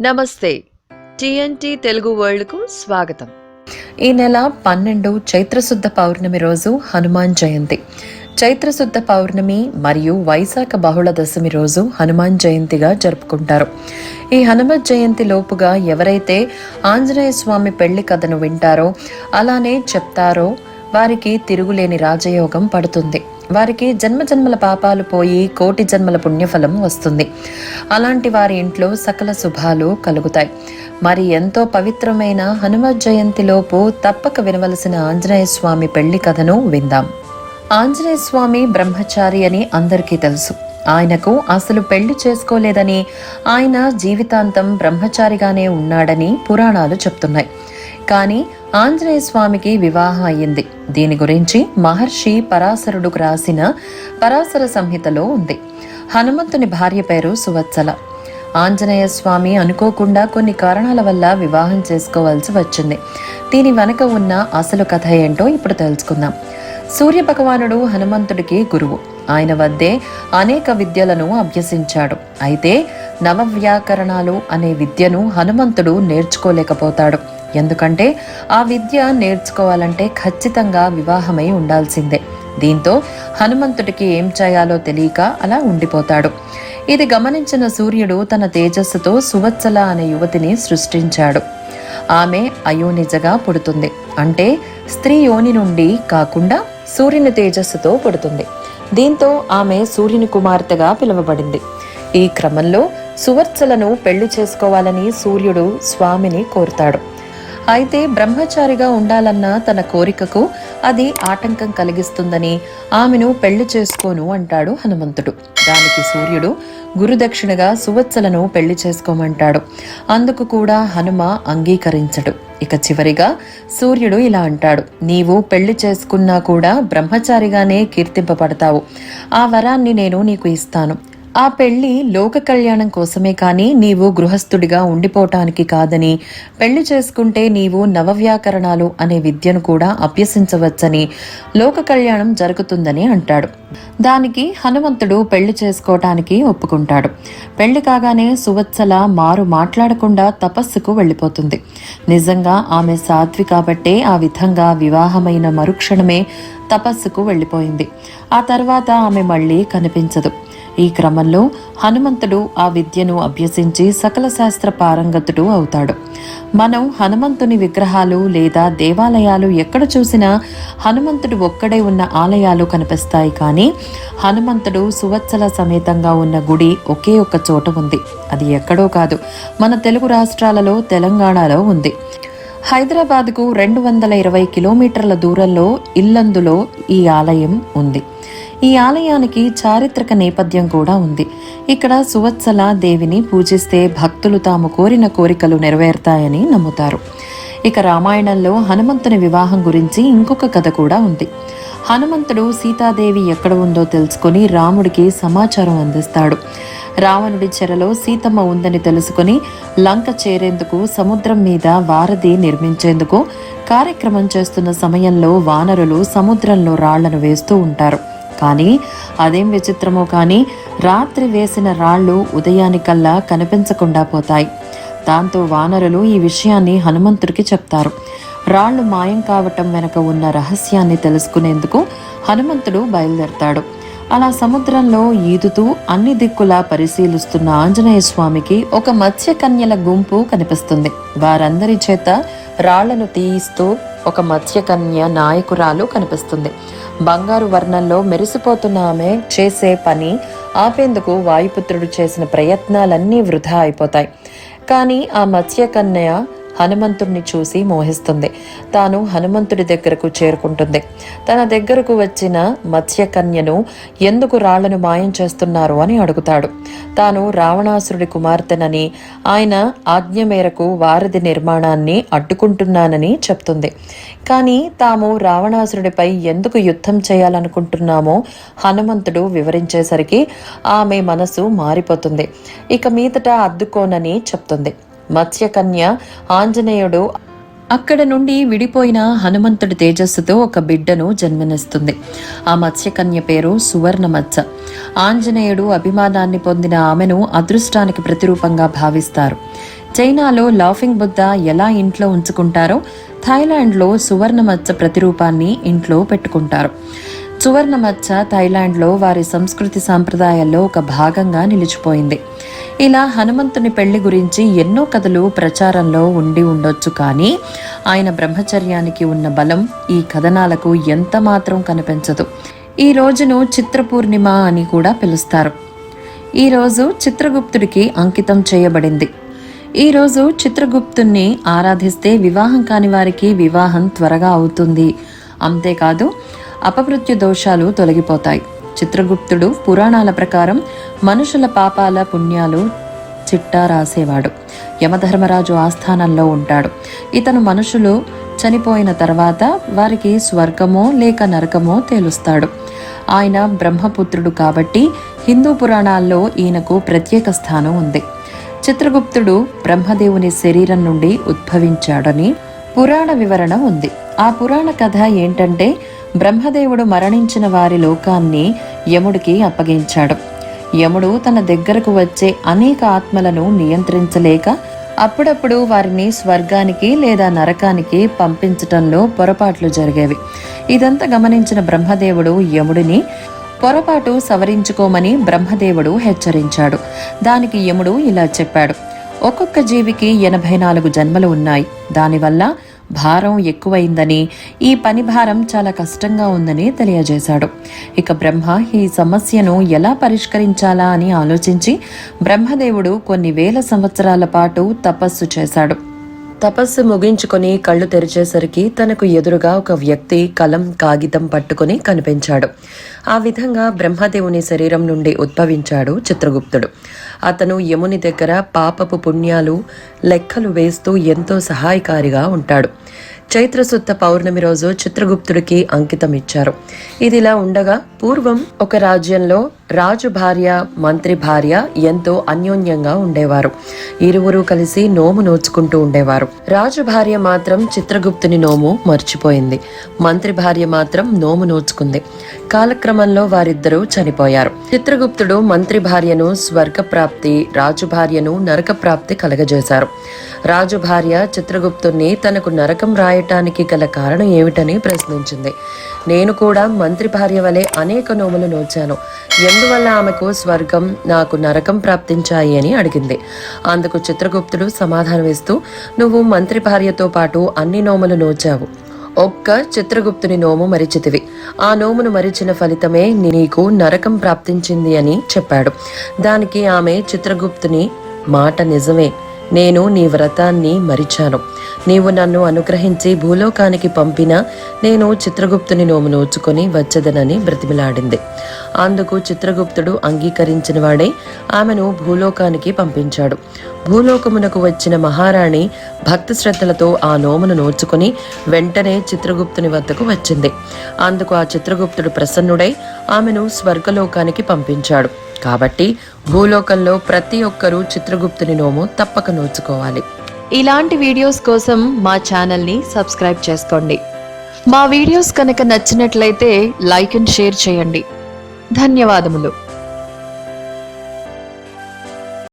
నమస్తే. టీఎన్టీ తెలుగు వరల్డ్కు స్వాగతం. ఈ నెల పన్నెండు చైత్రశుద్ధ పౌర్ణమి రోజు హనుమాన్ జయంతి. చైత్రశుద్ధ పౌర్ణమి మరియు వైశాఖ బహుళ దశమి రోజు హనుమాన్ జయంతిగా జరుపుకుంటారు. ఈ హనుమత్ జయంతి లోపుగా ఎవరైతే ఆంజనేయ స్వామి పెళ్ళి కథను వింటారో అలానే చెప్తారో వారికి తిరుగులేని రాజయోగం పడుతుంది. వారికి జన్మజన్మల పాపాలు పోయి కోటి జన్మల పుణ్యఫలం వస్తుంది. అలాంటి వారి ఇంట్లో సకల శుభాలు కలుగుతాయి. మరి ఎంతో పవిత్రమైన హనుమత్ జయంతిలోపు తప్పక వినవలసిన ఆంజనేయ స్వామి పెళ్ళి కథను విందాం. ఆంజనేయ స్వామి బ్రహ్మచారి అని అందరికీ తెలుసు. ఆయనకు అసలు పెళ్ళి చేసుకోలేదని ఆయన జీవితాంతం బ్రహ్మచారిగానే ఉన్నాడని పురాణాలు చెప్తున్నాయి. కానీ ఆంజనేయ స్వామికి వివాహం అయ్యింది. దీని గురించి మహర్షి పరాశరుడుకు రాసిన పరాశర సంహితలో ఉంది. హనుమంతుని భార్య పేరు సువత్సల. ఆంజనేయ స్వామి అనుకోకుండా కొన్ని కారణాల వల్ల వివాహం చేసుకోవాల్సి వచ్చింది. దీని వెనక ఉన్న అసలు కథ ఏంటో ఇప్పుడు తెలుసుకుందాం. సూర్య భగవానుడు హనుమంతుడికి గురువు. ఆయన వద్దే అనేక విద్యలను అభ్యసించాడు. అయితే నవవ్యాకరణాలు అనే విద్యను హనుమంతుడు నేర్చుకోలేకపోతాడు. ఎందుకంటే ఆ విద్య నేర్చుకోవాలంటే ఖచ్చితంగా వివాహమై ఉండాల్సిందే. దీంతో హనుమంతుడికి ఏం చేయాలో తెలియక అలా ఉండిపోతాడు. ఇది గమనించిన సూర్యుడు తన తేజస్సుతో సువత్సల అనే యువతిని సృష్టించాడు. ఆమె అయోనిజగా పుడుతుంది. అంటే స్త్రీ యోని నుండి కాకుండా సూర్యుని తేజస్సుతో పుడుతుంది. దీంతో ఆమె సూర్యుని కుమార్తెగా పిలువబడింది. ఈ క్రమంలో సువర్చలను పెళ్ళి చేసుకోవాలని సూర్యుడు స్వామిని కోరుతాడు. అయితే బ్రహ్మచారిగా ఉండాలన్న తన కోరికకు అది ఆటంకం కలిగిస్తుందని ఆమెను పెళ్ళి చేసుకోను అంటాడు హనుమంతుడు. దానికి సూర్యుడు గురుదక్షిణగా సువత్సలను పెళ్ళి చేసుకోమంటాడు. అందుకు కూడా హనుమ అంగీకరించడు. ఇక చివరిగా సూర్యుడు ఇలా అంటాడు. నీవు పెళ్ళి చేసుకున్నా కూడా బ్రహ్మచారిగానే కీర్తింపబడతావు. ఆ వరాన్ని నేను నీకు ఇస్తాను. ఆ పెళ్ళి లోక కళ్యాణం కోసమే కానీ నీవు గృహస్థుడిగా ఉండిపోవటానికి కాదని పెళ్ళి చేసుకుంటే నీవు నవవ్యాకరణాలు అనే విద్యను కూడా అభ్యసించవచ్చని లోక కళ్యాణం జరుగుతుందని అంటాడు. దానికి హనుమంతుడు పెళ్ళి చేసుకోవటానికి ఒప్పుకుంటాడు. పెళ్ళి కాగానే సువత్సల మారు మాట్లాడకుండా తపస్సుకు వెళ్ళిపోతుంది. నిజంగా ఆమె సాధ్వి కాబట్టే ఆ విధంగా వివాహమైన మరుక్షణమే తపస్సుకు వెళ్ళిపోయింది. ఆ తర్వాత ఆమె మళ్ళీ కనిపించదు. ఈ క్రమంలో హనుమంతుడు ఆ విద్యను అభ్యసించి సకల శాస్త్ర పారంగతుడు అవుతాడు. మనం హనుమంతుని విగ్రహాలు లేదా దేవాలయాలు ఎక్కడ చూసినా హనుమంతుడు ఒక్కడే ఉన్న ఆలయాలు కనిపిస్తాయి కానీ హనుమంతుడు సువత్సల సమేతంగా ఉన్న గుడి ఒకే ఒక్క చోట ఉంది. అది ఎక్కడో కాదు. మన తెలుగు రాష్ట్రాలలో తెలంగాణలో ఉంది. హైదరాబాద్కు రెండు వందల ఇరవై కిలోమీటర్ల దూరంలో ఇల్లందులో ఈ ఆలయం ఉంది. ఈ ఆలయానికి చారిత్రక నేపథ్యం కూడా ఉంది. ఇక్కడ సువత్సల దేవిని పూజిస్తే భక్తులు తాము కోరిన కోరికలు నెరవేరుతాయని నమ్ముతారు. ఇక రామాయణంలో హనుమంతుని వివాహం గురించి ఇంకొక కథ కూడా ఉంది. హనుమంతుడు సీతాదేవి ఎక్కడ ఉందో తెలుసుకొని రాముడికి సమాచారం అందిస్తాడు. రావణుడి చెరలో సీతమ్మ ఉందని తెలుసుకుని లంక చేరేందుకు సముద్రం మీద వారధి నిర్మించేందుకు కార్యక్రమం చేస్తున్న సమయంలో వానరులు సముద్రంలో రాళ్ళను వేస్తూ ఉంటారు. కానీ అదేం విచిత్రమో కానీ రాత్రి వేసిన రాళ్ళు ఉదయానికల్లా కనిపించకుండా పోతాయి. దాంతో వానరులు ఈ విషయాన్ని హనుమంతుడికి చెప్తారు. రాళ్ళు మాయం కావటం వెనక ఉన్న రహస్యాన్ని తెలుసుకునేందుకు హనుమంతుడు బయలుదేరతాడు. అలా సముద్రంలో ఈదుతూ అన్ని దిక్కులా పరిశీలిస్తున్న ఆంజనేయ స్వామికి ఒక మత్స్యకన్యల గుంపు కనిపిస్తుంది. వారందరి చేత రాళ్ళను తీయిస్తూ ఒక మత్స్యకన్య నాయకురాలు కనిపిస్తుంది. బంగారు వర్ణంలో మెరిసిపోతున్న ఆమె చేసే పని ఆపేందుకు వాయుపుత్రుడు చేసిన ప్రయత్నాలన్నీ వృధా అయిపోతాయి. కానీ ఆ మత్స్యకన్య హనుమంతుడిని చూసి మోహిస్తుంది. తాను హనుమంతుడి దగ్గరకు చేరుకుంటుంది. తన దగ్గరకు వచ్చిన మత్స్యకన్యను ఎందుకు రాళ్ళను మాయం చేస్తున్నారు అని అడుగుతాడు. తాను రావణాసురుడి కుమార్తెనని ఆయన ఆజ్ఞ మేరకు వారధి నిర్మాణాన్ని అడ్డుకుంటున్నానని చెప్తుంది. కానీ తాము రావణాసురుడిపై ఎందుకు యుద్ధం చేయాలనుకుంటున్నామో హనుమంతుడు వివరించేసరికి ఆమె మనసు మారిపోతుంది. ఇక మీదట అద్దుకోనని చెప్తుంది. మత్స్యకన్య ఆంజనేయుడు. అక్కడ నుండి విడిపోయిన హనుమంతుడి తేజస్సుతో ఒక బిడ్డను జన్మనిస్తుంది. ఆ మత్స్యకన్య పేరు సువర్ణ మత్స ఆంజనేయుడు అభిమానాన్ని పొందిన ఆమెను అదృష్టానికి ప్రతిరూపంగా భావిస్తారు. చైనాలో లాఫింగ్ బుద్ధ ఎలా ఇంట్లో ఉంచుకుంటారో థాయిలాండ్లో సువర్ణ మచ్చ ప్రతిరూపాన్ని ఇంట్లో పెట్టుకుంటారు. సువర్ణ మచ్చ థాయిలాండ్లో వారి సంస్కృతి సాంప్రదాయాల్లో ఒక భాగంగా నిలిచిపోయింది. ఇలా హనుమంతుని పెళ్ళి గురించి ఎన్నో కథలు ప్రచారంలో ఉండి ఉండొచ్చు కానీ ఆయన బ్రహ్మచర్యానికి ఉన్న బలం ఈ కథనాలకు ఎంత మాత్రం కనిపించదు. ఈ రోజును చిత్రపూర్ణిమ అని కూడా పిలుస్తారు. ఈ రోజు చిత్రగుప్తుడికి అంకితం చేయబడింది. ఈరోజు చిత్రగుప్తుణ్ణి ఆరాధిస్తే వివాహం కాని వారికి వివాహం త్వరగా అవుతుంది. అంతేకాదు అపమృత్యు దోషాలు తొలగిపోతాయి. చిత్రగుప్తుడు పురాణాల ప్రకారం మనుషుల పాపాల పుణ్యాలు చిట్టా రాసేవాడు. యమధర్మరాజు ఆస్థానంలో ఉంటాడు. ఇతను మనుషులు చనిపోయిన తర్వాత వారికి స్వర్గమో లేక నరకమో తేలుస్తాడు. ఆయన బ్రహ్మపుత్రుడు కాబట్టి హిందూ పురాణాల్లో ఈయనకు ప్రత్యేక స్థానం ఉంది. చిత్రగుప్తుడు బ్రహ్మదేవుని శరీరం నుండి ఉద్భవించాడని పురాణ వివరణ ఉంది. ఆ పురాణ కథ ఏంటంటే బ్రహ్మదేవుడు మరణించిన వారి లోకాన్ని యముడికి అప్పగించాడు. యముడు తన దగ్గరకు వచ్చే అనేక ఆత్మలను నియంత్రించలేక అప్పుడప్పుడు వారిని స్వర్గానికి లేదా నరకానికి పంపించటంలో పొరపాట్లు జరిగేవి. ఇదంతా గమనించిన బ్రహ్మదేవుడు యముడిని పొరపాటు సవరించుకోమని బ్రహ్మదేవుడు హెచ్చరించాడు. దానికి యముడు ఇలా చెప్పాడు. ఒక్కొక్క జీవికి ఎనభై నాలుగు జన్మలు ఉన్నాయి. దానివల్ల భారం ఎక్కువైందని ఈ పని భారం చాలా కష్టంగా ఉందని తెలియజేశాడు. ఇక బ్రహ్మ ఈ సమస్యను ఎలా పరిష్కరించాలా అని ఆలోచించి బ్రహ్మదేవుడు కొన్ని వేల సంవత్సరాల పాటు తపస్సు చేశాడు. తపస్సు ముగించుకొని కళ్ళు తెరిచేసరికి తనకు ఎదురుగా ఒక వ్యక్తి కలం కాగితం పట్టుకొని కనిపించాడు. ఆ విధంగా బ్రహ్మదేవుని శరీరం నుండి ఉద్భవించాడు చిత్రగుప్తుడు. అతను యముని దగ్గర పాపపు పుణ్యాలు లెక్కలు వేస్తూ ఎంతో సహాయకారిగా ఉంటాడు. చైత్రశుద్ధ పౌర్ణమి రోజు చిత్రగుప్తుడికి అంకితం ఇచ్చారు ఇదిలా ఉండగా పూర్వం ఒక రాజ్యంలో రాజు భార్య మంత్రి భార్య ఎంతో అన్యోన్యంగా ఉండేవారు. ఇరువురు కలిసి నోము నోచుకుంటూ ఉండేవారు. రాజు భార్య మాత్రం చిత్రగుప్తుని నోము మర్చిపోయింది. మంత్రి భార్య మాత్రం నోము నోచుకుంది. కాలక్రమంలో వారిద్దరూ చనిపోయారు. చిత్రగుప్తుడు మంత్రి భార్యను స్వర్గ ప్రాప్తి రాజు భార్యను నరక ప్రాప్తి కలగజేశారు. రాజు భార్య చిత్రగుప్తుణ్ణి తనకు నరకం రాయటానికి గల కారణం ఏమిటని ప్రశ్నించింది. నేను కూడా మంత్రి భార్య వలె అనేక నోములు నోచాను. ఎందువల్ల ఆమెకు స్వర్గం నాకు నరకం ప్రాప్తించాయి అని అడిగింది. అందుకు చిత్రగుప్తుడు సమాధానమిస్తూ నువ్వు మంత్రి భార్యతో పాటు అన్ని నోములు నోచావు. ఒక్క చిత్రగుప్తుని నోము మరిచితివి. ఆ నోమును మరిచిన ఫలితమే నీకు నరకం ప్రాప్తించింది అని చెప్పాడు. దానికి ఆమె చిత్రగుప్తుని మాట నిజమే. నేను నీ వ్రతాన్ని మరిచాను. నీవు నన్ను అనుగ్రహించి భూలోకానికి పంపిన నేను చిత్రగుప్తుని నోము నోచుకొని వచ్చదనని బ్రతిమిలాడింది. అందుకు చిత్రగుప్తుడు అంగీకరించిన వాడే ఆమెను భూలోకానికి పంపించాడు. భూలోకమునకు వచ్చిన మహారాణి భక్తి శ్రద్ధలతో ఆ నోమును నోచుకొని వెంటనే చిత్రగుప్తుని వద్దకు వచ్చింది. అందుకు ఆ చిత్రగుప్తుడు ప్రసన్నుడై ఆమెను స్వర్గలోకానికి పంపించాడు. కాబట్టి భూలోకంలో ప్రతి ఒక్కరూ చిత్రగుప్తుని నోము తప్పక నోచుకోవాలి. ఇలాంటి వీడియోస్ కోసం మా ఛానల్ని సబ్స్క్రైబ్ చేసుకోండి. మా వీడియోస్ కనుక నచ్చినట్లయితే లైక్ అండ్ షేర్ చేయండి. ధన్యవాదములు.